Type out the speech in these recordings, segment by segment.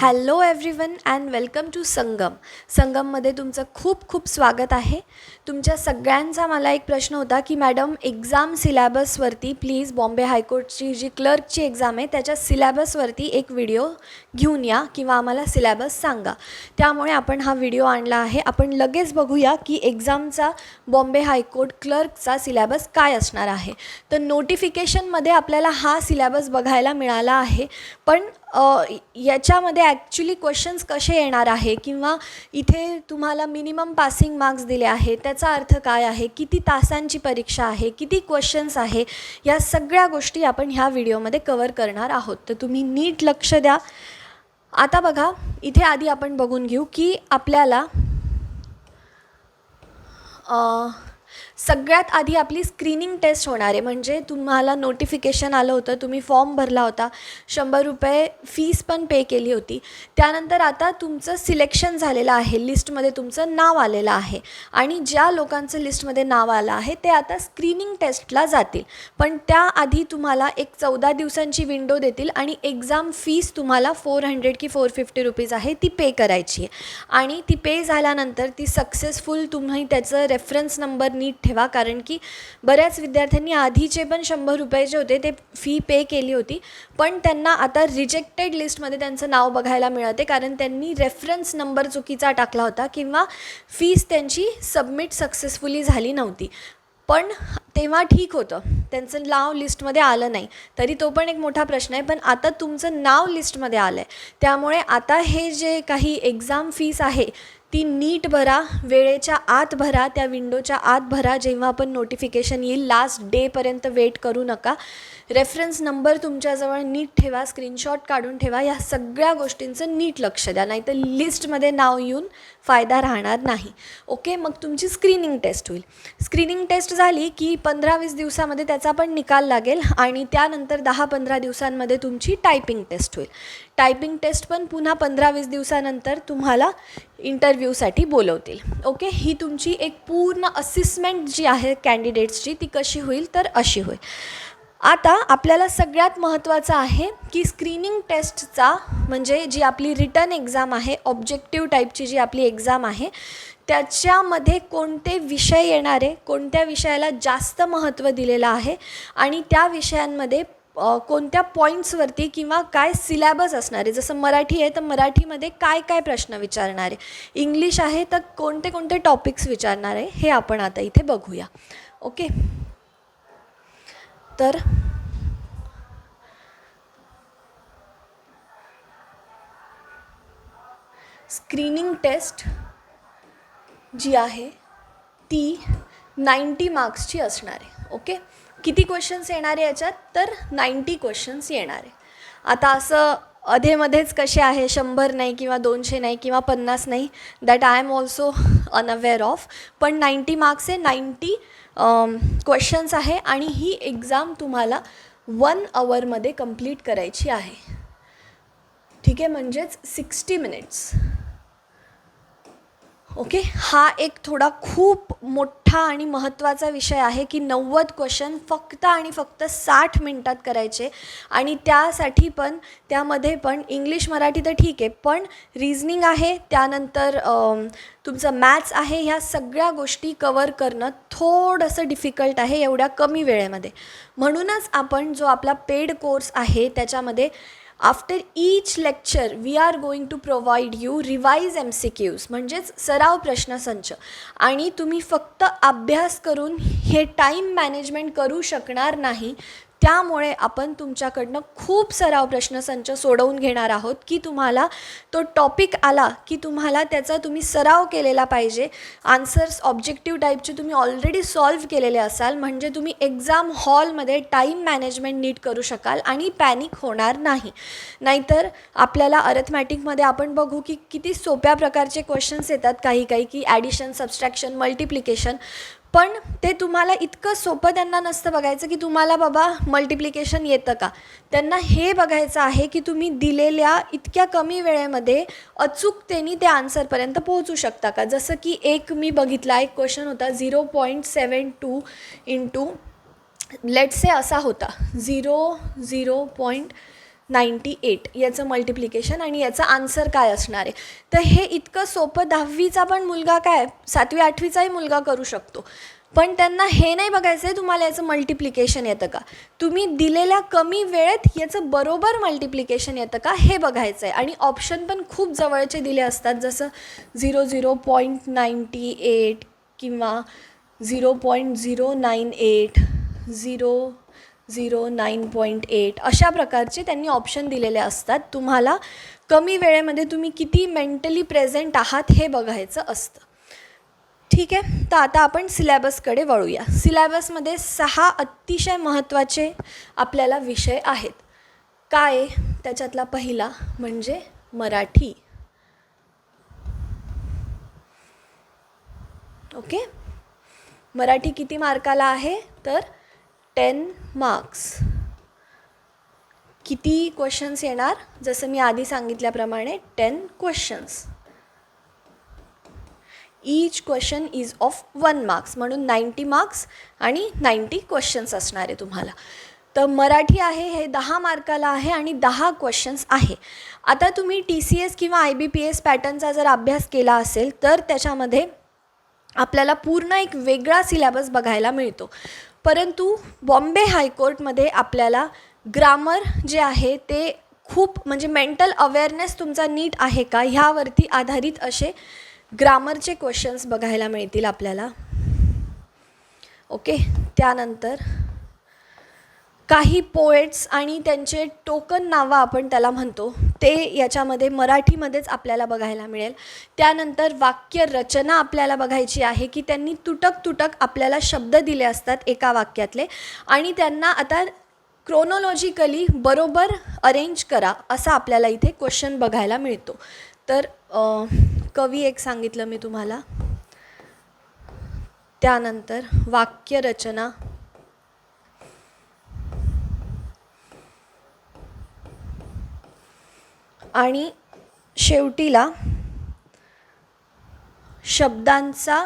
Hello everyone and welcome to Sangam. संगममध्ये तुमचं खूप खूप स्वागत आहे. तुमच्या सगळ्यांचा मला एक प्रश्न होता की मॅडम एक्झाम सिलॅबसवरती प्लीज बॉम्बे हायकोर्टची जी क्लर्कची एक्झाम आहे त्याच्या सिलॅबसवरती एक व्हिडिओ घेऊन या किंवा आम्हाला सिलॅबस सांगा. त्यामुळे आपण हा व्हिडिओ आणला आहे. आपण लगेच बघूया की एक्झामचा बॉम्बे हायकोर्ट क्लर्कचा सिलॅबस काय असणार आहे. तर नोटिफिकेशनमध्ये आपल्याला हा सिलॅबस बघायला मिळाला आहे. पण याच्यामध्ये ॲक्च्युली क्वेश्चन्स कसे येणार आहे? किंवा इथे तुम्हाला मिनिमम पासिंग मार्क्स दिले आहे त्याचा अर्थ काय आहे? किती तासांची परीक्षा आहे? किती क्वेश्चन्स आहे? या सगळ्या गोष्टी आपण ह्या व्हिडिओमध्ये कवर करणार आहोत. तर तुम्ही नीट लक्ष द्या. आता बघा इथे आधी आपण बघून घेऊ की आपल्याला सगळ्यात आधी आपली स्क्रीनिंग टेस्ट होणार आहे. म्हणजे तुम्हाला नोटिफिकेशन आलं होतं तुम्ही फॉर्म भरला होता. शंभर रुपये फीस पण पे केली होती. त्यानंतर आता तुमचं सिलेक्शन झालेलं आहे. लिस्टमध्ये तुमचं नाव आलेलं आहे. आणि ज्या लोकांचं लिस्टमध्ये नाव आलं आहे ते आता स्क्रीनिंग टेस्टला जातील. पण त्याआधी तुम्हाला एक चौदा दिवसांची विंडो देतील आणि एक्झाम फीस तुम्हाला फोर हंड्रेड की फोर फिफ्टी रुपीज आहे ती पे करायची आहे. आणि ती पे झाल्यानंतर ती सक्सेसफुल तुम्ही त्याचं रेफरन्स नंबर नीट ठेवा. कारण की बऱ्याच विद्यार्थ्यांनी आधीचे पण शंभर रुपये जे होते ते फी पे केली होती. पण त्यांना आता रिजेक्टेड लिस्टमध्ये त्यांचं नाव बघायला मिळते. कारण त्यांनी रेफरन्स नंबर चुकीचा टाकला होता किंवा फीस त्यांची सबमिट सक्सेसफुली झाली नव्हती. पण तेव्हा ठीक होतं. त्यांचं नाव लिस्टमध्ये आलं नाही. तरी तो पण एक मोठा प्रश्न आहे. पण आता तुमचं नाव लिस्टमध्ये आलं आहे त्यामुळे आता हे जे काही एक्झाम फीस आहे ती नीट भरा वेळेच्या आत भरा त्या विंडोच्या आत भरा जेव्हा आपण नोटिफिकेशन येईल लास्ट डेपर्यंत वेट करू नका. रेफरन्स नंबर तुमच्याजवळ नीट ठेवा स्क्रीनशॉट काढून ठेवा. या सगळ्या गोष्टींचं नीट लक्ष द्या. नाहीतर लिस्टमध्ये नाव येऊन फायदा राहणार नाही. ओके मग तुमची स्क्रीनिंग टेस्ट होईल. स्क्रीनिंग टेस्ट झाली की पंधरा वीस दिवसामध्ये त्याचा पण निकाल लागेल आणि त्यानंतर दहा पंधरा दिवसांमध्ये तुमची टायपिंग टेस्ट होईल. टायपिंग टेस्ट पण पुन्हा पंधरा वीस दिवसानंतर तुम्हाला इंटरव्ह्यूसाठी बोलवतील. ओके ही तुमची एक पूर्ण असिसमेंट जी आहे कॅन्डिडेट्सची ती कशी होईल तर अशी होईल. आता आपल्याला सगळ्यात महत्त्वाचं आहे की स्क्रीनिंग टेस्टचा म्हणजे जी आपली रिटर्न एक्झाम आहे ऑब्जेक्टिव्ह टाईपची जी आपली एक्झाम आहे त्याच्यामध्ये कोणते विषय येणार आहे कोणत्या विषयाला जास्त महत्त्व दिलेलं आहे आणि त्या विषयांमध्ये कोणत्या पॉईंट्सवरती किंवा काय सिलॅबस असणार आहे जसं मराठी आहे तर मराठीमध्ये काय काय प्रश्न विचारणार आहे इंग्लिश आहे तर कोणते कोणते टॉपिक्स विचारणार आहे हे आपण आता इथे बघूया. ओके तर? स्क्रीनिंग टेस्ट जी आहे ती नाईंटी मार्क्सची असणार आहे ओके किती क्वेश्चन्स येणार आहे याच्यात? तर नाईंटी क्वेश्चन्स येणार आहे. आता असं अधेमध्येच कसे आहे? शंभर नाही किंवा दोनशे नाही किंवा पन्नास नाही that I am also unaware of पण नाईंटी मार्क्स आहे नाईंटी क्वेश्चन्स आहे आणि ही एक्झाम तुम्हाला वन आवरमध्ये कंप्लीट करायची आहे. ठीक आहे म्हणजेच सिक्स्टी मिनिट्स ओके? हा एक थोडा खूप मोठा आणि महत्त्वाचा विषय आहे की नव्वद क्वेश्चन फक्त आणि फक्त साठ मिनटात करायचे. आणि त्यासाठी पण त्यामध्ये पण इंग्लिश मराठी तर ठीक आहे पण रिझनिंग आहे त्यानंतर तुमचं मॅथ्स आहे ह्या सगळ्या गोष्टी कवर करणं थोडंसं डिफिकल्ट आहे एवढ्या कमी वेळेमध्ये. म्हणूनच आपण जो आपला पेड कोर्स आहे त्याच्यामध्ये after each lecture we are going to provide you revise M C Qs म्हणजेच सराव प्रश्नसंच आणि तुम्ही फक्त अभ्यास करून हे टाईम मॅनेजमेंट करू शकणार नाही त्यामुळे आपण तुमच्याकडनं खूप सराव प्रश्नसंच सोडवून घेणार आहोत की तुम्हाला तो टॉपिक आला की तुम्हाला त्याचा तुम्ही सराव केलेला पाहिजे. आन्सर्स ऑब्जेक्टिव्ह टाईपचे तुम्ही ऑलरेडी सॉल्व्ह केलेले असाल. म्हणजे तुम्ही एक्झाम हॉलमध्ये टाईम मॅनेजमेंट नीट करू शकाल आणि पॅनिक होणार नाही. नाहीतर आपल्याला अरेथमॅटिकमध्ये आपण बघू की किती सोप्या प्रकारचे क्वेश्चन्स येतात काही काही की ॲडिशन सबस्ट्रॅक्शन मल्टिप्लिकेशन पण ते तुम्हाला इतकं सोपं त्यांना नसतं बघायचं की तुम्हाला बाबा मल्टिप्लिकेशन येतं का. त्यांना हे बघायचं आहे की तुम्ही दिलेल्या इतक्या कमी वेळेमध्ये अचूकतेने त्या आन्सरपर्यंत पोहोचू शकता का. जसं की एक मी बघितला एक क्वेश्चन होता zero point seven two into let say असा होता zero zero point ninety eight याचं मल्टिप्लिकेशन आणि याचं आन्सर काय असणार आहे? तर हे इतकं सोपं दहावीचा पण मुलगा काय? सातवी आठवीचाही मुलगा करू शकतो. पण त्यांना हे नाही बघायचं आहे तुम्हाला याचं मल्टिप्लिकेशन येतं का? तुम्ही दिलेल्या कमी वेळेत याचं बरोबर मल्टिप्लिकेशन येतं का? हे बघायचं आहे. आणि ऑप्शन पण खूप जवळचे दिले असतात जसं zero zero point ninety eight किंवा zero point zero nine eight zero zero nine point eight अशा प्रकारचे त्यांनी ऑप्शन दिलेले असतात. तुम्हाला कमी वेळेमध्ये तुम्ही किती मेंटली प्रेझेंट आहात हे बघायचं असतं. ठीक आहे? तर आता आपण सिलॅबसकडे वळूया. सिलॅबसमध्ये सहा अतिशय महत्त्वाचे आपल्याला विषय आहेत. काय? त्याच्यातला पहिला म्हणजे मराठी. ओके? मराठी किती मार्काला आहे? तर टेन मार्क्स किती क्वेश्चन्स येणार? जसं मी आधी सांगितल्याप्रमाणे ten questions each question is of one marks म्हणून नाईंटी मार्क्स आणि नाईंटी क्वेश्चन्स असणार आहे तुम्हाला. तर मराठी आहे हे दहा मार्काला आहे आणि दहा क्वेश्चन्स आहे. आता तुम्ही टी सी एस किंवा आय बी पी एस पॅटर्नचा जर अभ्यास केला असेल तर त्याच्यामध्ये आपल्याला पूर्ण एक वेगळा सिलॅबस बघायला मिळतो. परंतु बॉम्बे हायकोर्टमध्ये आपल्याला ग्रामर जे आहे ते खूप म्हणजे मेंटल अवेअरनेस तुमचा नीट आहे का? ह्यावरती आधारित असे ग्रामरचे क्वेश्चन्स बघायला मिळतील आपल्याला. ओके त्यानंतर काही पोएट्स आणि त्यांचे टोकन नावं आपण त्याला म्हणतो ते याच्यामध्ये मराठीमध्येच आपल्याला बघायला मिळेल. त्यानंतर वाक्य रचना आपल्याला बघायची आहे की त्यांनी तुटक तुटक आपल्याला शब्द दिले असतात एका वाक्यातले आणि त्यांना आता क्रोनॉलॉजिकली बरोबर अरेंज करा असा आपल्याला इथे क्वेश्चन बघायला मिळतो. तर कवी एक सांगितलं मी तुम्हाला. त्यानंतर वाक्यरचना आणि शेवटीला शब्दांचा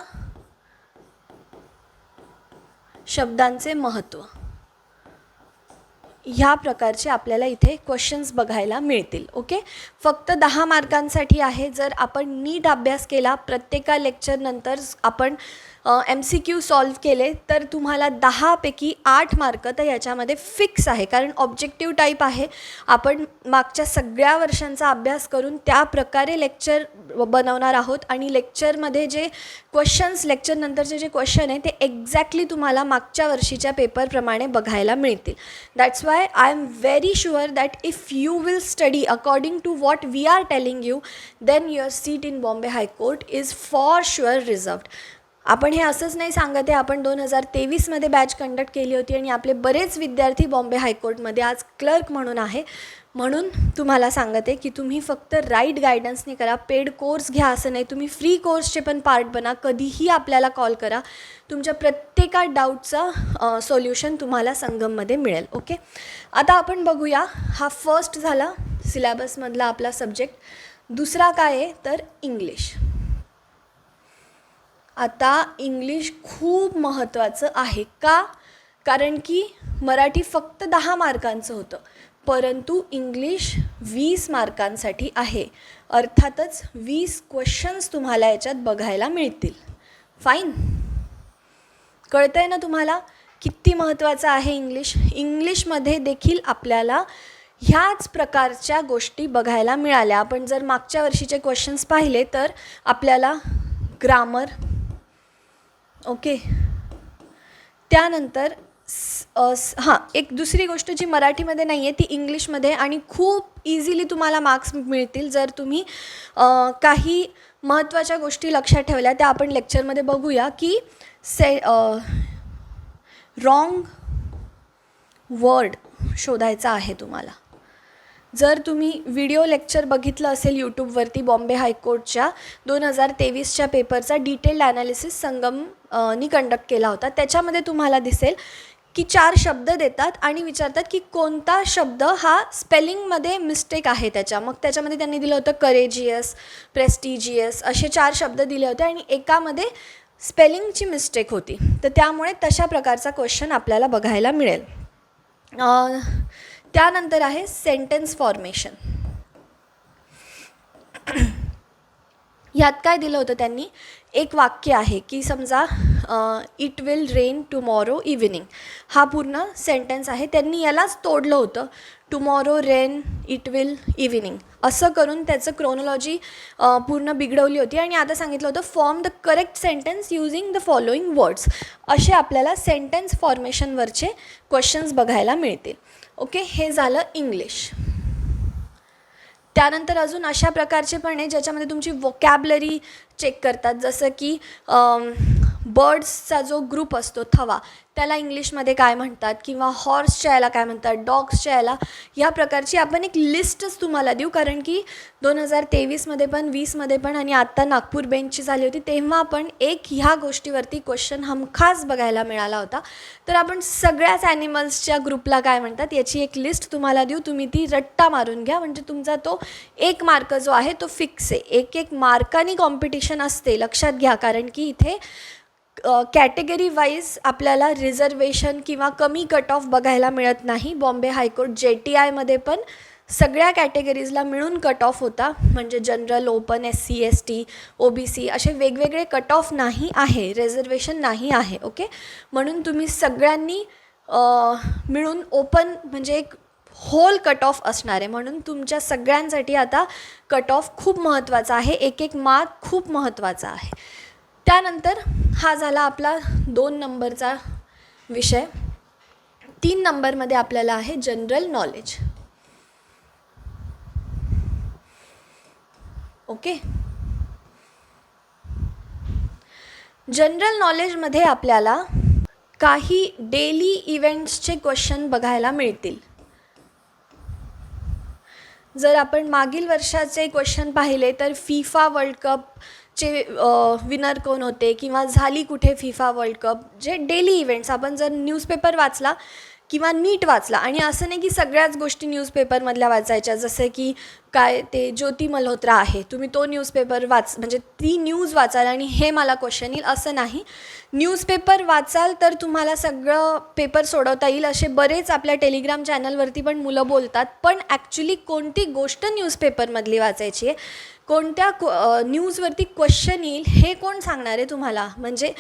शब्दांचे महत्त्व ह्या प्रकारचे आपल्याला इथे क्वेश्चन्स बघायला मिळतील ओके फक्त दहा मार्कांसाठी आहे जर आपण नीट अभ्यास केला प्रत्येका लेक्चरनंतर आपण एम सी क्यू सॉल्व केले तर तुम्हाला दहापैकी आठ मार्क तर याच्यामध्ये फिक्स आहे. कारण ऑब्जेक्टिव्ह टाईप आहे. आपण मागच्या सगळ्या वर्षांचा अभ्यास करून त्या प्रकारे लेक्चर बनवणार आहोत. आणि लेक्चरमध्ये जे क्वेश्चन्स लेक्चरनंतरचे जे क्वेश्चन आहे ते एक्झॅक्टली तुम्हाला मागच्या वर्षीच्या पेपरप्रमाणे बघायला मिळतील. That's why I am very sure that if you will study according to what we are telling you then your seat in Bombay high court is for sure reserved आपण हे असंच नाही सांगत आहे आपण दोन हजार तेवीसमध्ये बॅच कंडक्ट केली होती आणि आपले बरेच विद्यार्थी बॉम्बे हायकोर्टमध्ये आज क्लर्क म्हणून आहे. म्हणून तुम्हाला सांगत आहे की तुम्ही फक्त राईट गायडन्सने करा पेड कोर्स घ्या असं नाही तुम्ही फ्री कोर्सचे पण पार्ट बना कधीही आपल्याला कॉल करा. तुमच्या प्रत्येका डाऊटचं सोल्युशन तुम्हाला संगममध्ये मिळेल ओके आता आपण बघूया हा फर्स्ट झाला सिलॅबसमधला आपला सब्जेक्ट दुसरा काय आहे? तर इंग्लिश आता इंग्लिश खूप महत्त्वाचं आहे. का? कारण की मराठी फक्त दहा मार्कांचं होतं परंतु इंग्लिश वीस मार्कांसाठी आहे. अर्थातच वीस क्वेश्चन्स तुम्हाला याच्यात बघायला मिळतील. फाईन कळतं आहे ना तुम्हाला किती महत्त्वाचं आहे इंग्लिश? इंग्लिशमध्ये देखील आपल्याला ह्याच प्रकारच्या गोष्टी बघायला मिळाल्या. आपण जर मागच्या वर्षीचे क्वेश्चन्स पाहिले तर आपल्याला ग्रामर ओके. त्यानंतर हां एक दुसरी गोष्ट जी मराठीमध्ये नाही आहे ती इंग्लिशमध्ये आणि खूप इझिली तुम्हाला मार्क्स मिळतील जर तुम्ही काही महत्त्वाच्या गोष्टी लक्षात ठेवल्या त्या आपण लेक्चरमध्ये बघूया की से रॉंग वर्ड शोधायचा आहे तुम्हाला. जर तुम्ही व्हिडिओ लेक्चर बघितलं असेल यूट्यूबवरती बॉम्बे हायकोर्टच्या दोन हजार तेवीसच्या पेपरचा डिटेल्ड ॲनालिसिस संगम नी कंडक्ट केला होता. त्याच्यामध्ये तुम्हाला दिसेल की चार शब्द देतात आणि विचारतात की कोणता शब्द हा स्पेलिंगमध्ये मिस्टेक आहे त्याच्या. मग त्याच्यामध्ये त्यांनी दिलं होतं करेजियस प्रेस्टिजियस असे चार शब्द दिले होते आणि एकामध्ये स्पेलिंगची मिस्टेक होती. तर त्यामुळे तशा प्रकारचा क्वेश्चन आपल्याला बघायला मिळेल. त्यानंतर आहे सेंटेन्स फॉर्मेशन ह्यात काय दिलं होतं त्यांनी? एक वाक्य आहे की समजा it will rain tomorrow evening हा पूर्ण सेंटेन्स आहे. त्यांनी यालाच तोडलं होतं. Tomorrow rain it will evening असं करून त्याचं क्रोनॉलॉजी पूर्ण बिघडवली होती. आणि आता सांगितलं होतं form the correct sentence using the following words असे आपल्याला सेंटेन्स फॉर्मेशनवरचे क्वेश्चन्स बघायला मिळतील. ओके हे झालं इंग्लिश त्यानंतर अजून अशा प्रकारचे पण आहे ज्याच्यामध्ये तुमची वोकॅबलरी चेक करतात. जसं की बर्ड्सचा जो ग्रुप असतो थवा त्याला इंग्लिशमध्ये काय म्हणतात किंवा हॉर्सच्या याला काय म्हणतात डॉग्सच्या याला ह्या प्रकारची आपण एक लिस्टच तुम्हाला देऊ. कारण की दोन हजार तेवीसमध्ये पण वीसमध्ये पण आणि आत्ता नागपूर बेंचची झाली होती तेव्हा पण एक ह्या गोष्टीवरती क्वेश्चन हमखास बघायला मिळाला होता. तर आपण सगळ्याच ॲनिमल्सच्या ग्रुपला काय म्हणतात याची एक लिस्ट तुम्हाला देऊ. तुम्ही ती रट्टा मारून घ्या. म्हणजे तुमचा तो एक मार्क जो आहे तो फिक्स आहे. एक एक मार्कानी कॉम्पिटिशन असते लक्षात घ्या. कारण की इथे कॅटेगरी वाईज आपल्याला रिझर्वेशन किंवा कमी कट ऑफ बघायला मिळत नाही. Bombay high court J T आयमध्ये पण सगळ्या कॅटेगरीजला मिळून कट ऑफ होता. म्हणजे general open S C S T O B C असे वेगवेगळे कट ऑफ नाही आहे. रिझर्वेशन नाही आहे ओके म्हणून तुम्ही सगळ्यांनी मिळून ओपन म्हणजे एक होल कट ऑफ असणार आहे. म्हणून तुमच्या सगळ्यांसाठी आता कट ऑफ खूप महत्त्वाचा आहे. एक एक मार्क खूप महत्त्वाचा आहे. त्यानंतर हा झाला आपला दोन नंबरचा विषय. तीन नंबरमध्ये आपल्याला आहे जनरल नॉलेज. ओके? जनरल नॉलेजमध्ये आपल्याला काही डेली इव्हेंट्सचे क्वेश्चन बघायला मिळतील. जर आपण मागील वर्षाचे क्वेश्चन पाहिले तर फिफा वर्ल्ड कपचे विनर कोण होते? किंवा झाली कुठे फिफा वर्ल्ड कप जे डेली इव्हेंट्स आपण जर न्यूजपेपर वाचला किंवा नीट वाचला. आणि असं नाही की सगळ्याच गोष्टी न्यूजपेपरमधल्या वाचायच्या. जसं की काय ते ज्योती मल्होत्रा आहे तुम्ही तो न्यूजपेपर वाच म्हणजे ती न्यूज वाचाल आणि हे मला क्वेश्चन येईल असं नाही. न्यूजपेपर वाचाल तर तुम्हाला सगळं पेपर सोडवता येईल. असे बरेच आपल्या टेलिग्राम चॅनलवरती पण मुलं बोलतात. पण ॲक्च्युली कोणती गोष्ट न्यूजपेपरमधली वाचायची आहे? कोणत्या न्यूजवरती क्वेश्चन येईल हे कोण सांगणार आहे तुम्हाला? म्हणजे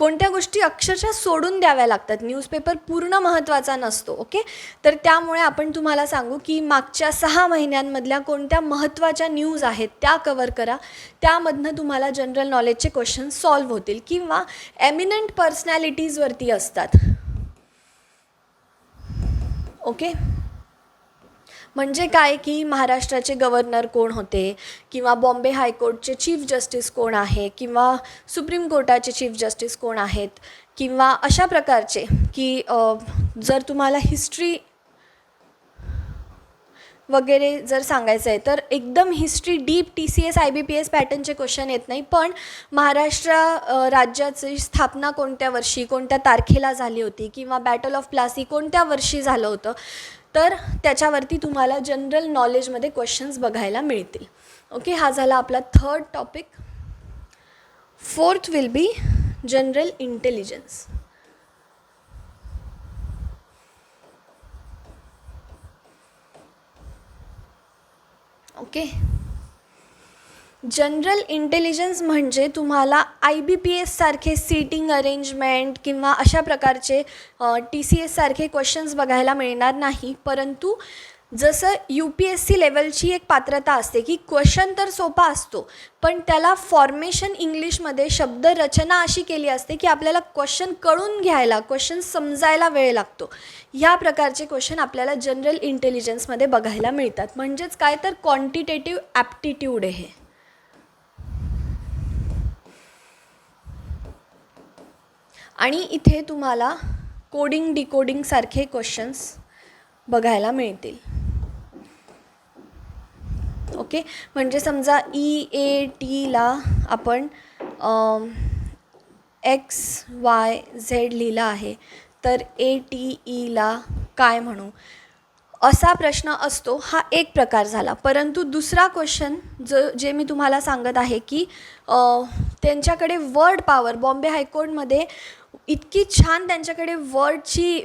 कोणत्या गोष्टी अक्षरशः सोडून द्याव्या लागतात? न्यूजपेपर पूर्ण महत्त्वाचा नसतो ओके तर त्यामुळे आपण तुम्हाला सांगू की मागच्या सहा महिन्यांमधल्या कोणत्या महत्त्वाच्या न्यूज आहेत त्या कवर करा. त्यामधनं तुम्हाला जनरल नॉलेजचे क्वेश्चन सॉल्व्ह होतील किंवा एमिनंट पर्सनॅलिटीजवरती असतात. ओके म्हणजे काय की महाराष्ट्राचे गव्हर्नर कोण होते? किंवा बॉम्बे हायकोर्टचे चीफ जस्टिस कोण आहे? किंवा सुप्रीम कोर्टाचे चीफ जस्टिस कोण आहेत? किंवा अशा प्रकारचे की जर तुम्हाला हिस्ट्री वगैरे जर सांगायचं आहे तर एकदम history deep T C S I B P S पॅटर्नचे question येत नाही. पण महाराष्ट्र राज्याची स्थापना कोणत्या वर्षी कोणत्या तारखेला झाली होती? किंवा बॅटल ऑफ प्लासी कोणत्या वर्षी झालं होतं? तर त्याच्यावरती तुम्हाला जनरल नॉलेजमध्ये क्वेश्चन्स बघायला मिळतील. ओके हा झाला आपला third topic fourth will be general intelligence okay general intelligence म्हणजे तुम्हाला आय बी पी एससारखे सीटिंग अरेंजमेंट किंवा अशा प्रकारचे टी सी एससारखे क्वेश्चन्स बघायला मिळणार नाही. परंतु जसं यू पी एस सी लेवलची एक पात्रता असते की क्वेश्चन तर सोपा असतो पण त्याला फॉर्मेशन इंग्लिशमध्ये शब्दरचना अशी केली असते की आपल्याला क्वेश्चन कळून घ्यायला क्वेश्चन समजायला वेळ लागतो. ह्या प्रकारचे क्वेश्चन आपल्याला जनरल इंटेलिजन्समध्ये बघायला मिळतात. म्हणजेच काय तर क्वांटिटेटिव्ह ॲप्टिट्यूड आहे आणि इथे तुम्हाला कोडिंग डिकोडिंगसारखे क्वेश्चन्स बघायला मिळतील. ओके म्हणजे समजा e, ई ए टीला आपण एक्स वाय झेड लिहिला आहे तर ए टी ईला e काय म्हणू? असा प्रश्न असतो हा एक प्रकार झाला. परंतु दुसरा क्वेश्चन ज जे मी तुम्हाला सांगत आहे की त्यांच्याकडे वर्ड पॉवर बॉम्बे हायकोर्टमध्ये इतकी छान त्यांच्याकडे वर्डची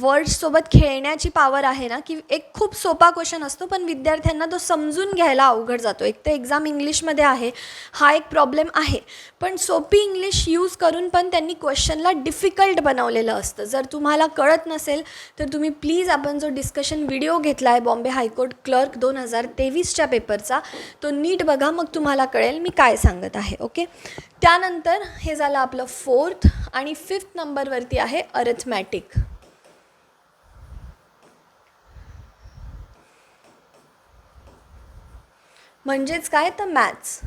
वर्ड्ससोबत खेळण्याची पावर आहे ना की एक खूप सोपा क्वेश्चन असतो पण विद्यार्थ्यांना तो समजून घ्यायला अवघड जातो. एक तर एक्झाम इंग्लिशमध्ये आहे हा एक प्रॉब्लेम आहे. पण सोपी इंग्लिश यूज करून पण त्यांनी क्वेश्चनला डिफिकल्ट बनवलेलं असतं. जर तुम्हाला कळत नसेल तर तुम्ही प्लीज आपण जो डिस्कशन व्हिडिओ घेतला आहे बॉम्बे हायकोर्ट क्लर्क दोन हजार तेवीसच्या पेपरचा तो नीट बघा मग तुम्हाला कळेल मी काय सांगत आहे ओके त्यानंतर हे झालं आपलं फोर्थ आणि फिफ्थ नंबरवरती आहे अरथमॅटिक म्हणजेच काय? तर मॅथ्स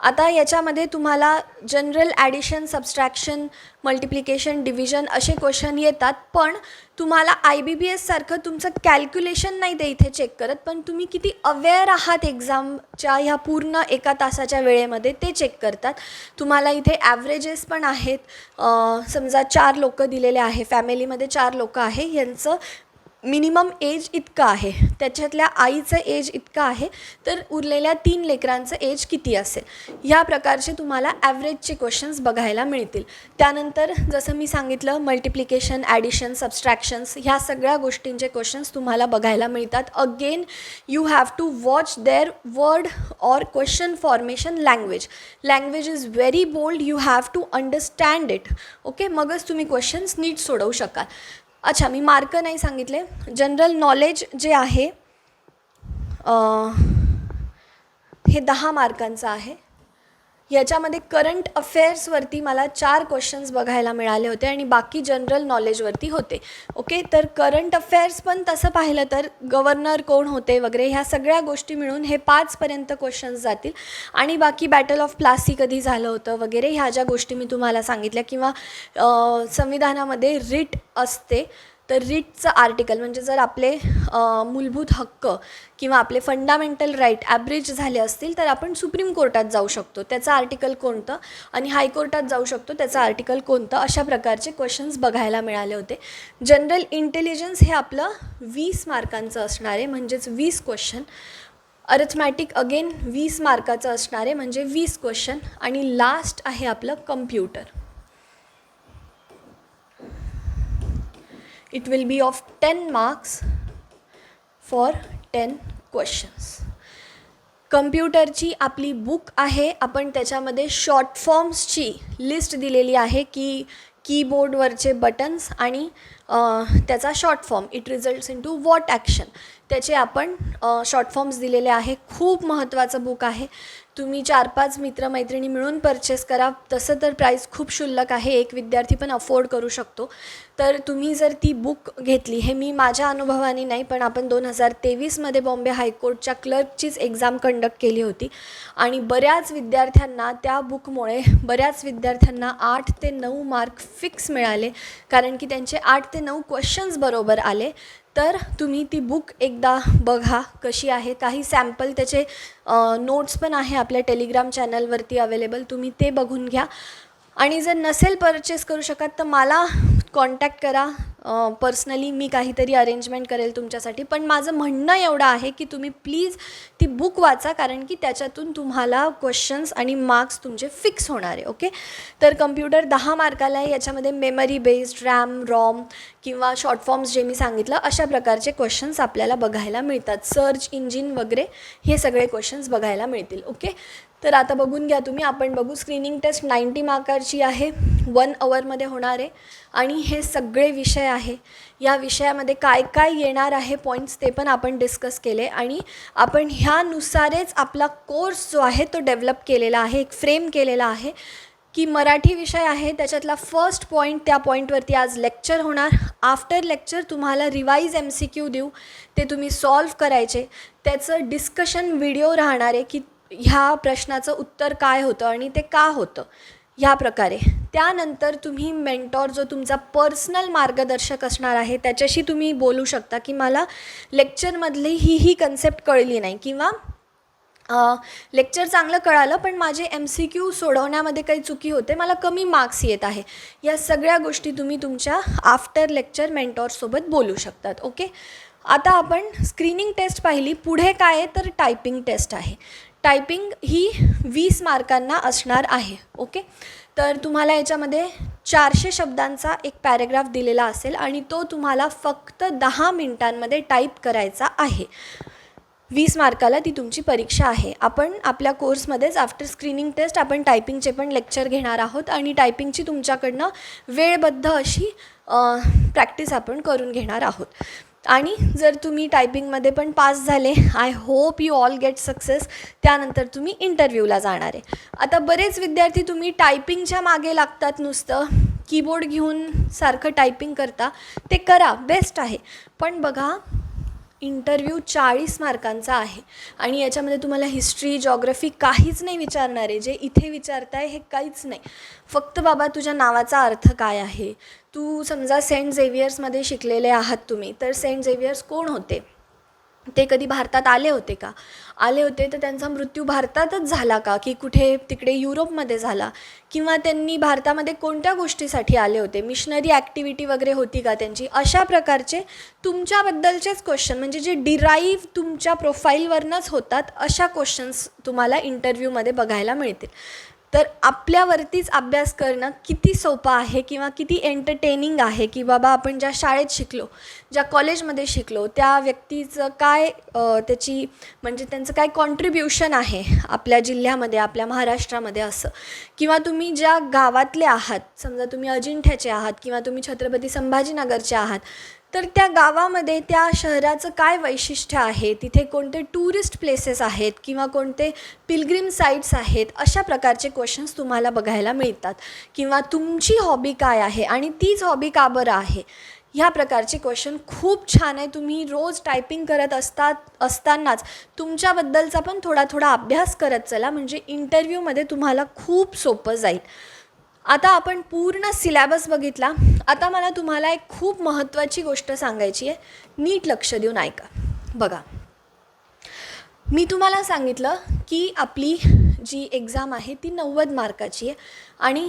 आता याच्यामध्ये तुम्हाला general addition subtraction multiplication division असे क्वेश्चन येतात पण तुम्हाला आय बी बी एससारखं तुमचं कॅल्क्युलेशन नाही ते इथे चेक करत पण तुम्ही किती अवेअर आहात एक्झामच्या ह्या पूर्ण एका तासाच्या वेळेमध्ये ते चेक करतात. तुम्हाला इथे ॲव्हरेजेस पण आहेत. समजा चार लोकं दिलेले आहे फॅमिलीमध्ये चार लोकं आहे यांचं मिनिमम एज इतकं आहे. त्याच्यातल्या आईचं एज इतकं आहे तर उरलेल्या तीन लेकरांचं एज किती असेल? ह्या प्रकारचे तुम्हाला ॲव्हरेजचे क्वेश्चन्स बघायला मिळतील. त्यानंतर जसं मी सांगितलं मल्टिप्लिकेशन ॲडिशन सबस्ट्रॅक्शन्स ह्या सगळ्या गोष्टींचे क्वेश्चन्स तुम्हाला बघायला मिळतात. Again you have to watch their word or question formation language language is very bold you have to understand it okay मगच तुम्ही क्वेश्चन्स नीट सोडवू शकाल. अच्छा मी मार्क नाही सांगितले. जनरल नॉलेज जे आहे हे दहा मार्कांचं आहे. याच्यामध्ये करंट अफेअर्सवरती मला चार क्वेश्चन्स बघायला मिळाले होते आणि बाकी जनरल नॉलेजवरती होते. ओके तर करंट अफेअर्स पण तसं पाहिलं तर गव्हर्नर कोण होते वगैरे ह्या सगळ्या गोष्टी मिळून हे पाचपर्यंत क्वेश्चन्स जातील. आणि बाकी बॅटल ऑफ प्लासी कधी झालं होतं वगैरे ह्या ज्या गोष्टी मी तुम्हाला सांगितल्या किंवा संविधानामध्ये रिट असते. तर रिटचं आर्टिकल म्हणजे जर आपले मूलभूत हक्क किंवा आपले फंडामेंटल राईट ॲब्रिज झाले असतील तर आपण सुप्रीम कोर्टात जाऊ शकतो. त्याचं आर्टिकल कोणतं आणि हायकोर्टात जाऊ शकतो त्याचं आर्टिकल कोणतं अशा प्रकारचे क्वेश्चन्स बघायला मिळाले होते. जनरल इंटेलिजन्स हे आपलं वीस मार्कांचं असणार आहे म्हणजेच वीस क्वेश्चन अरिथमॅटिक अगेन वीस मार्काचं असणार आहे म्हणजे वीस क्वेश्चन आणि लास्ट आहे आपलं computer it will be of 10 marks for ten questions कम्प्युटरची आपली बुक आहे. आपण त्याच्यामध्ये शॉर्ट फॉर्म्सची लिस्ट दिलेली आहे की कीबोर्डवरचे बटन्स आणि त्याचा short form it results into what action त्याचे आपण शॉर्ट फॉर्म्स दिलेले आहे. खूप महत्त्वाचं बुक आहे. तुम्ही चार पाच मित्रमैत्रिणी मिळून परचेस करा. तसं तर प्राईस खूप क्षुल्लक आहे. एक विद्यार्थी पण अफोर्ड करू शकतो. तर तुम्ही जर ती बुक घेतली हे मी माझ्या अनुभवाने नाही पण आपण दोन हजार तेवीसमध्ये बॉम्बे हायकोर्टच्या क्लर्कचीच एक्झाम कंडक्ट केली होती. आणि बऱ्याच विद्यार्थ्यांना त्या बुकमुळे बऱ्याच विद्यार्थ्यांना आठ ते नऊ मार्क फिक्स मिळाले. कारण की त्यांचे आठ ते नऊ क्वेश्चन्स बरोबर आले. तर तुम्ही ती बुक एकदा बघा कशी आहे. काही सॅम्पल त्याचे नोट्स पण आहे आपल्या टेलिग्राम चॅनलवरती अवेलेबल तुम्ही ते बघून घ्या. आणि जर नसेल परचेस करू शकत तर मला कॉन्टॅक्ट करा. पर्सनली मी काहीतरी अरेंजमेंट करेल तुमच्यासाठी. पण माझं म्हणणं एवढं आहे की तुम्ही प्लीज ती बुक वाचा कारण की त्याच्यातून तुम्हाला क्वेश्चन्स आणि मार्क्स तुमचे फिक्स होणार आहे ओके तर कम्प्युटर दहा मार्काला आहे. याच्यामध्ये मेमरी बेस्ड रॅम रॉम किंवा शॉर्ट फॉर्म्स जे मी सांगितलं अशा प्रकारचे क्वेश्चन्स आपल्याला बघायला मिळतात. सर्च इंजिन वगैरे हे सगळे क्वेश्चन्स बघायला मिळतील ओके तर आता बघून घ्या तुम्ही. आपण बघू स्क्रीनिंग टेस्ट नाईंटी मार्काची आहे. वन आवरमध्ये होणार आहे. आणि हे सगळे विषय आहे. या विषयामध्ये काय काय येणार आहे पॉईंट्स ते पण आपण डिस्कस केले. आणि आपण ह्यानुसारच आपला कोर्स जो आहे तो डेव्हलप केलेला आहे एक फ्रेम केलेला आहे की मराठी विषय आहे. त्याच्यातला फर्स्ट पॉईंट त्या पॉईंटवरती आज लेक्चर होणार. आफ्टर लेक्चर तुम्हाला रिवाईज एम सी क्यू देऊ. ते तुम्ही सॉल्व करायचे. त्याचं डिस्कशन व्हिडिओ राहणार आहे की ह्या प्रश्नाचं उत्तर काय होतं आणि ते का होतं? ह्या प्रकारे. त्यानंतर तुम्ही मेंटॉर जो तुमचा पर्सनल मार्गदर्शक असणार आहे त्याच्याशी तुम्ही बोलू शकता की मला लेक्चरमधली ही ही कन्सेप्ट कळली नाही किंवा लेक्चर चांगलं कळालं पण माझे एम सी क्यू सोडवण्यामध्ये काही चुकी होते मला कमी मार्क्स येत आहे. या सगळ्या गोष्टी तुम्ही तुमच्या आफ्टर लेक्चर मेंटॉरसोबत बोलू शकतात ओके आता आपण स्क्रीनिंग टेस्ट पाहिली. पुढे काय आहे? तर टायपिंग टेस्ट आहे. टायपिंग ही वीस मार्कांना असणार आहे ओके? तर तुम्हाला याच्यामध्ये चारशे शब्दांचा एक पॅरेग्राफ दिलेला असेल आणि तो तुम्हाला फक्त दहा मिनटांमध्ये टाईप करायचा आहे. वीस मार्काला ती तुमची परीक्षा आहे. आपण आपल्या कोर्समध्येच आफ्टर स्क्रीनिंग टेस्ट आपण टायपिंगचे पण लेक्चर घेणार आहोत आणि टायपिंगची तुमच्याकडनं वेळबद्ध अशी प्रॅक्टिस आपण करून घेणार आहोत. आणि जर तुम्ही टायपिंगमध्ये पण पास झाले I hope you all get success त्यानंतर तुम्ही इंटरव्ह्यूला जाणार आहे. आता बरेच विद्यार्थी तुम्ही टायपिंगच्या मागे लागतात नुसतं. कीबोर्ड घेऊन सारखं टायपिंग करता. ते करा बेस्ट आहे. पण बघा इंटरव्ह्यू चाळीस मार्कांचा आहे. आणि याच्यामध्ये तुम्हाला हिस्ट्री जॉग्रफी काहीच नाही विचारणार आहे. जे इथे विचारताय हे काहीच नाही. फक्त बाबा तुझ्या नावाचा अर्थ काय आहे? तू समजा सेंट झेवियर्समध्ये शिकलेले आहात तुम्ही तर सेंट झेवियर्स कोण होते? ते कधी भारतात आले होते का? आले होते तर त्यांचा मृत्यू भारतातच झाला का? की कुठे तिकडे युरोपमध्ये झाला? किंवा त्यांनी भारतामध्ये कोणत्या गोष्टीसाठी आले होते? मिशनरी ॲक्टिव्हिटी वगैरे होती का त्यांची? अशा प्रकारचे तुमच्याबद्दलचेच क्वेश्चन म्हणजे जे डिराईव्ह तुमच्या प्रोफाईलवरनंच होतात अशा क्वेश्चन्स तुम्हाला इंटरव्ह्यूमध्ये बघायला मिळतील. तर आपल्यावरतीच अभ्यास करणं किती सोपं आहे किंवा किती एंटरटेनिंग आहे की बाबा आपण ज्या शाळेत शिकलो ज्या कॉलेजमध्ये शिकलो त्या व्यक्तीचं काय त्याची म्हणजे त्यांचं काय कॉन्ट्रीब्युशन आहे आपल्या जिल्ह्यामध्ये आपल्या महाराष्ट्रामध्ये असं? किंवा तुम्ही ज्या गावातले आहात समजा तुम्ही अजिंठ्याचे आहात किंवा तुम्ही छत्रपती संभाजीनगरचे आहात तर त्या गावामध्ये त्या शहराचं काय वैशिष्ट्य आहे? तिथे कोणते टुरिस्ट प्लेसेस आहेत किंवा कोणते पिलग्रिम साईट्स आहेत? अशा प्रकारचे क्वेश्चन्स तुम्हाला बघायला मिळतात. किंवा तुमची हॉबी काय आहे आणि तीच हॉबी का बरं आहे? ह्या प्रकारचे क्वेश्चन खूप छान आहे. तुम्ही रोज टायपिंग करत असतात असतानाच तुमच्याबद्दलचा पण थोडा थोडा अभ्यास करत चला. म्हणजे इंटरव्ह्यूमध्ये तुम्हाला खूप सोपं जाईल. आता आपण पूर्ण सिलॅबस बघितला. आता मला तुम्हाला एक खूप महत्त्वाची गोष्ट सांगायची आहे. नीट लक्ष देऊन ऐका. बघा. मी तुम्हाला सांगितलं की आपली जी एक्झाम आहे ती नव्वद मार्काची आहे. आणि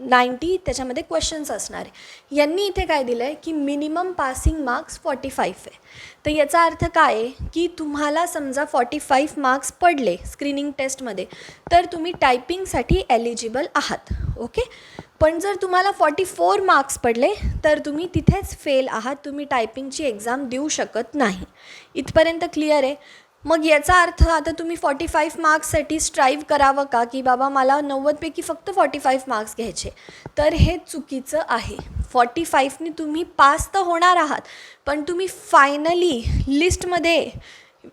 नाईंटी त्याच्यामध्ये क्वेश्चन्स असणार आहे. यांनी इथे काय दिलं आहे की minimum passing marks forty five आहे. तर याचा अर्थ काय आहे? की तुम्हाला समजा फॉर्टी फाईव्ह मार्क्स पडले स्क्रीनिंग टेस्टमध्ये तर तुम्ही टायपिंगसाठी एलिजिबल आहात. ओके पण जर तुम्हाला फॉर्टी फोर मार्क्स पडले तर तुम्ही तिथेच फेल आहात. तुम्ही टायपिंगची एक्झाम देऊ शकत नाही. इथपर्यंत क्लिअर आहे? मग याचा अर्थ आता तुम्ही फॉर्टी फाईव्ह मार्क्ससाठी स्ट्राईव्ह करावं का? की बाबा मला नव्वदपैकी फक्त फॉर्टी फाईव्ह मार्क्स घ्यायचे. तर हे चुकीचं आहे. फॉर्टी फाईव्हनी तुम्ही पास तर होणार आहात पण तुम्ही फायनली लिस्टमध्ये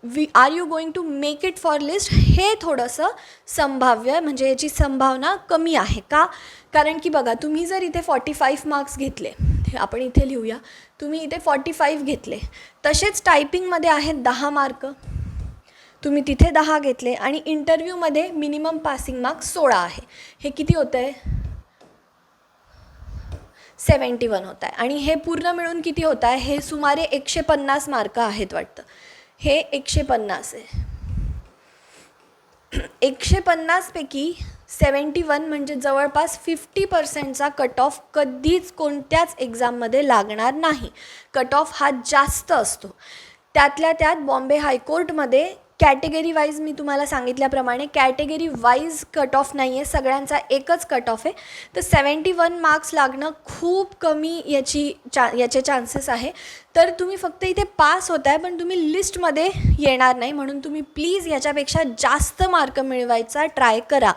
we are you going to make it for list हे थोडंसं संभाव्य आहे. म्हणजे याची संभावना कमी आहे का? कारण की बघा तुम्ही जर इथे फॉर्टी फाईव्ह मार्क्स घेतले आपण इथे लिहूया तुम्ही इथे फॉर्टी फाईव्ह घेतले तसेच टायपिंगमध्ये आहेत दहा मार्क तुम्ही तिथे दहा घेतले आणि इंटरव्ह्यूमध्ये मिनिमम पासिंग मार्क्स सोळा आहे. हे किती होतं आहे सेवन्टी वन होत आहे आणि हे पूर्ण मिळून किती होत आहे हे सुमारे एकशे पन्नास मार्क आहेत वाटतं. हे एकशे पन्नास आहे. एकशे पन्नासपैकी सेवन्टी वन म्हणजे जवळपास फिफ्टी पर्सेंटचा कट ऑफ कधीच कोणत्याच एक्झाममध्ये लागणार नाही. कट ऑफ हा जास्त असतो. त्यातल्या त्यात बॉम्बे हायकोर्टमध्ये कॅटेगरी वाईज मी तुम्हाला सांगितल्याप्रमाणे कॅटेगरी वाईज कट ऑफ नाही आहे सगळ्यांचा एकच कट ऑफ आहे. तर सेवन्टी वन मार्क्स लागणं खूप कमी याची चा याचे चान्सेस आहे. तर तुम्ही फक्त इथे पास होत आहे पण तुम्ही लिस्टमध्ये येणार नाही. म्हणून तुम्ही प्लीज याच्यापेक्षा जास्त मार्क मिळवायचा ट्राय करा.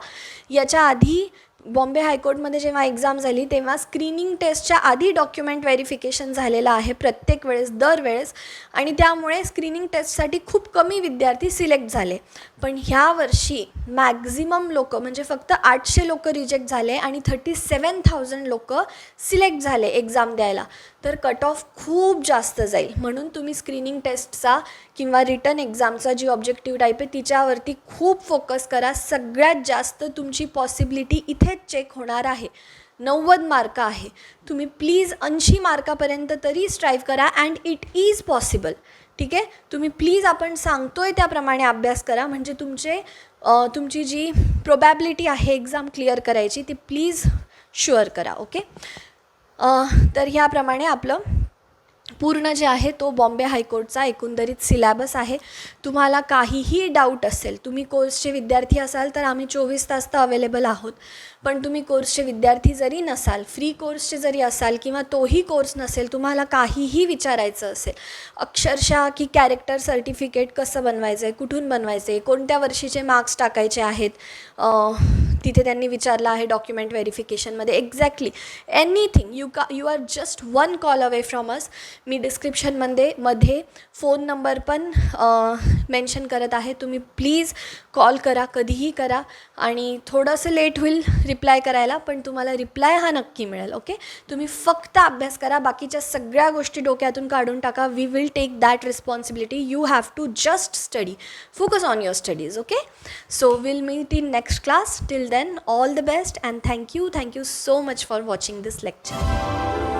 याच्या आधी बॉम्बे हायकोर्टमध्ये जेव्हा एक्झाम झाली तेव्हा स्क्रीनिंग टेस्टच्या आधी डॉक्युमेंट व्हेरिफिकेशन झालेलं आहे प्रत्येक वेळेस दरवेळेस. आणि त्यामुळे स्क्रीनिंग टेस्टसाठी खूप कमी विद्यार्थी सिलेक्ट झाले. पण ह्या वर्षी मॅक्झिमम लोक म्हणजे फक्त आठशे लोक रिजेक्ट झाले आणि थर्टी सेवन थाउजंड लोक सिलेक्ट झाले एक्झाम द्यायला. तर कट ऑफ खूप जास्त जाईल. म्हणून तुम्ही स्क्रीनिंग टेस्टचा किंवा रिटर्न एक्झामचा जी ऑब्जेक्टिव्ह टाईप आहे तिच्यावरती खूप फोकस करा. सगळ्यात जास्त तुमची पॉसिबिलिटी इथेच चेक होणार आहे. नव्वद मार्क आहे. तुम्ही प्लीज ऐंशी मार्कापर्यंत तरी स्ट्राईव्ह करा अँड इट इज पॉसिबल ठीक आहे? तुम्ही प्लीज आपण सांगतो आहे त्याप्रमाणे अभ्यास करा. म्हणजे तुमचे तुमची जी प्रोबॅबिलिटी आहे एक्झाम क्लिअर करायची ती प्लीज शुअर करा ओके तर ह्याप्रमाणे आपलं पूर्ण जे आहे तो बॉम्बे हायकोर्टचा एकंदरीत सिलॅबस आहे. तुम्हाला काहीही डाऊट असेल तुम्ही कोर्सचे विद्यार्थी असाल तर आम्ही चोवीस तास तर अवेलेबल आहोत. पण तुम्ही कोर्सचे विद्यार्थी जरी नसाल फ्री कोर्सचे जरी असाल किंवा तोही कोर्स नसेल तुम्हाला काहीही विचारायचं असेल अक्षरशः की कॅरेक्टर सर्टिफिकेट कसं बनवायचं आहे कुठून बनवायचं आहे कोणत्या वर्षीचे मार्क्स टाकायचे आहेत तिथे त्यांनी विचारलं आहे डॉक्युमेंट व्हेरिफिकेशनमध्ये एक्झॅक्टली एनिथिंग यू का you are just one call away from us मी डिस्क्रिप्शनमध्ये मध्ये फोन नंबर पण मेन्शन करत आहे. तुम्ही प्लीज कॉल करा कधीही करा. आणि थोडंसं लेट होईल रिप्लाय करायला पण तुम्हाला रिप्लाय हा नक्की मिळेल ओके तुम्ही फक्त अभ्यास करा. बाकीच्या सगळ्या गोष्टी डोक्यातून काढून टाका. We will take that responsibility you have to just study focus on your studies okay so will meet in next class till then, all the best and thank you. Thank you so much for watching this lecture.